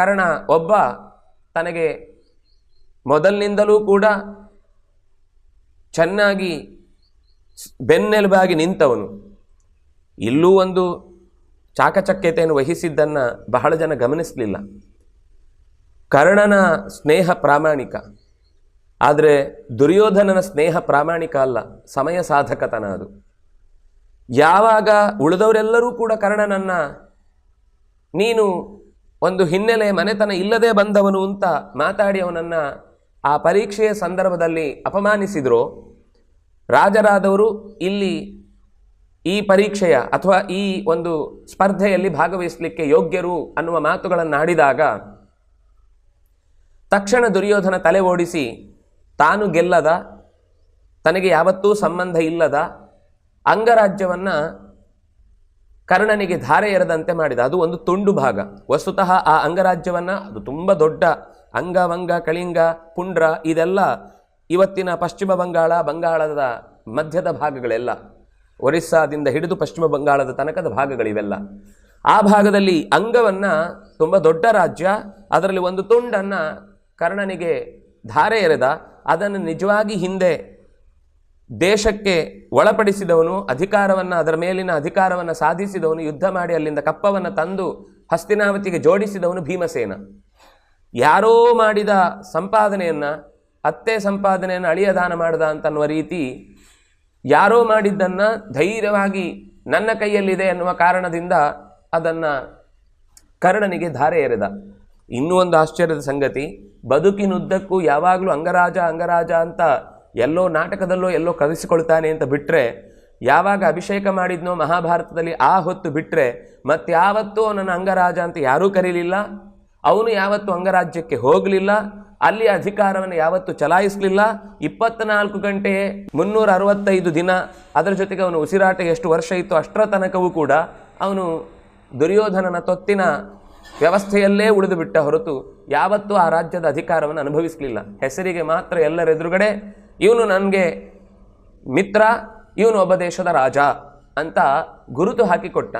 ಕರ್ಣ ಒಬ್ಬ ತನಗೆ ಮೊದಲಿನಿಂದಲೂ ಕೂಡ ಚೆನ್ನಾಗಿ ಬೆನ್ನೆಲುಬಾಗಿ ನಿಂತವನು. ಇಲ್ಲೂ ಒಂದು ಚಾಕಚಕ್ಯತೆಯನ್ನು ವಹಿಸಿದ್ದನ್ನು ಬಹಳ ಜನ ಗಮನಿಸಲಿಲ್ಲ. ಕರ್ಣನ ಸ್ನೇಹ ಪ್ರಾಮಾಣಿಕ. ಆದರೆ ದುರ್ಯೋಧನನ ಸ್ನೇಹ ಪ್ರಾಮಾಣಿಕ ಅಲ್ಲ, ಸಮಯ ಸಾಧಕತನ ಅದು. ಯಾವಾಗ ಉಳಿದವರೆಲ್ಲರೂ ಕೂಡ ಕರ್ಣನನ್ನ, ನೀನು ಒಂದು ಹಿನ್ನೆಲೆ ಮನೆತನ ಇಲ್ಲದೆ ಬಂದವನು ಅಂತ ಮಾತಾಡಿ ಅವನನ್ನು ಆ ಪರೀಕ್ಷೆಯ ಸಂದರ್ಭದಲ್ಲಿ ಅಪಮಾನಿಸಿದ್ರು. ರಾಜರಾದವರು ಇಲ್ಲಿ ಈ ಪರೀಕ್ಷೆಯ ಅಥವಾ ಈ ಒಂದು ಸ್ಪರ್ಧೆಯಲ್ಲಿ ಭಾಗವಹಿಸಲಿಕ್ಕೆ ಯೋಗ್ಯರು ಅನ್ನುವ ಮಾತುಗಳನ್ನು ಆಡಿದಾಗ ತಕ್ಷಣ ದುರ್ಯೋಧನ ತಲೆ ಓಡಿಸಿ, ತಾನು ಗೆಲ್ಲದ, ತನಗೆ ಯಾವತ್ತೂ ಸಂಬಂಧ ಇಲ್ಲದ ಅಂಗರಾಜ್ಯವನ್ನ ಕರ್ಣನಿಗೆ ಧಾರೆ ಎರೆದಂತೆ ಮಾಡಿದ. ಅದು ಒಂದು ತುಂಡು ಭಾಗ. ವಸ್ತುತಃ ಆ ಅಂಗರಾಜ್ಯವನ್ನು ಅದು ತುಂಬ ದೊಡ್ಡ ಅಂಗ ವಂಗ ಕಳಿಂಗ, ಪುಂಡ್ರ ಇದೆಲ್ಲ ಇವತ್ತಿನ ಪಶ್ಚಿಮ ಬಂಗಾಳ, ಬಂಗಾಳದ ಮಧ್ಯದ ಭಾಗಗಳೆಲ್ಲ. ಒರಿಸ್ಸಾದಿಂದ ಹಿಡಿದು ಪಶ್ಚಿಮ ಬಂಗಾಳದ ತನಕದ ಭಾಗಗಳಿವೆಲ್ಲ. ಆ ಭಾಗದಲ್ಲಿ ಅಂಗವನ್ನು ತುಂಬ ದೊಡ್ಡ ರಾಜ್ಯ, ಅದರಲ್ಲಿ ಒಂದು ತುಂಡನ್ನು ಕರ್ಣನಿಗೆ ಧಾರೆ ಎರೆದ, ಅದನ್ನು ನಿಜವಾಗಿ ಹಿಂದೆ ದೇಶಕ್ಕೆ ಒಳಪಡಿಸಿದವನು, ಅಧಿಕಾರವನ್ನು, ಅದರ ಮೇಲಿನ ಅಧಿಕಾರವನ್ನು ಸಾಧಿಸಿದವನು, ಯುದ್ಧ ಮಾಡಿ ಅಲ್ಲಿಂದ ಕಪ್ಪವನ್ನು ತಂದು ಹಸ್ತಿನಾವತಿಗೆ ಜೋಡಿಸಿದವನು ಭೀಮಸೇನ. ಯಾರೋ ಮಾಡಿದ ಸಂಪಾದನೆಯನ್ನು, ಅತ್ತೆ ಸಂಪಾದನೆಯನ್ನು ಅಳಿಯ ದಾನ ಮಾಡ್ದ ಅಂತನ್ನುವ ರೀತಿ, ಯಾರೋ ಮಾಡಿದ್ದನ್ನು ಧೈರ್ಯವಾಗಿ ನನ್ನ ಕೈಯಲ್ಲಿದೆ ಎನ್ನುವ ಕಾರಣದಿಂದ ಅದನ್ನು ಕರ್ಣನಿಗೆ ಧಾರೆ ಎರೆದ. ಇನ್ನೂ ಒಂದು ಆಶ್ಚರ್ಯದ ಸಂಗತಿ, ಬದುಕಿನುದ್ದಕ್ಕೂ ಯಾವಾಗಲೂ ಅಂಗರಾಜ ಅಂಗರಾಜ ಅಂತ ಎಲ್ಲೋ ನಾಟಕದಲ್ಲೋ ಎಲ್ಲೋ ಕವಿಸಿಕೊಳ್ತಾನೆ ಅಂತ ಬಿಟ್ಟರೆ ಯಾವಾಗ ಅಭಿಷೇಕ ಮಾಡಿದ್ನೋ ಮಹಾಭಾರತದಲ್ಲಿ ಆ ಹೊತ್ತು ಬಿಟ್ಟರೆ ಮತ್ತಾವತ್ತೂ ಅವನನ್ನು ಅಂಗರಾಜ ಅಂತ ಯಾರೂ ಕರೀಲಿಲ್ಲ, ಅವನು ಯಾವತ್ತೂ ಅಂಗರಾಜ್ಯಕ್ಕೆ ಹೋಗಲಿಲ್ಲ, ಅಲ್ಲಿ ಅಧಿಕಾರವನ್ನು ಯಾವತ್ತೂ ಚಲಾಯಿಸಲಿಲ್ಲ. ಇಪ್ಪತ್ನಾಲ್ಕು ಗಂಟೆ ಮುನ್ನೂರ ಅರವತ್ತೈದು ದಿನ, ಅದರ ಜೊತೆಗೆ ಅವನು ಉಸಿರಾಟ ಎಷ್ಟು ವರ್ಷ ಇತ್ತು ಅಷ್ಟರ ತನಕವೂ ಕೂಡ ಅವನು ದುರ್ಯೋಧನನ ತೊತ್ತಿನ ವ್ಯವಸ್ಥೆಯಲ್ಲೇ ಉಳಿದುಬಿಟ್ಟ ಹೊರತು ಯಾವತ್ತೂ ಆ ರಾಜ್ಯದ ಅಧಿಕಾರವನ್ನು ಅನುಭವಿಸಲಿಲ್ಲ. ಹೆಸರಿಗೆ ಮಾತ್ರ ಎಲ್ಲರೆದುರುಗಡೆ ಇವನು ನನಗೆ ಮಿತ್ರ ಇವನು ಒಬ್ಬ ದೇಶದ ರಾಜ ಅಂತ ಗುರುತು ಹಾಕಿಕೊಟ್ಟ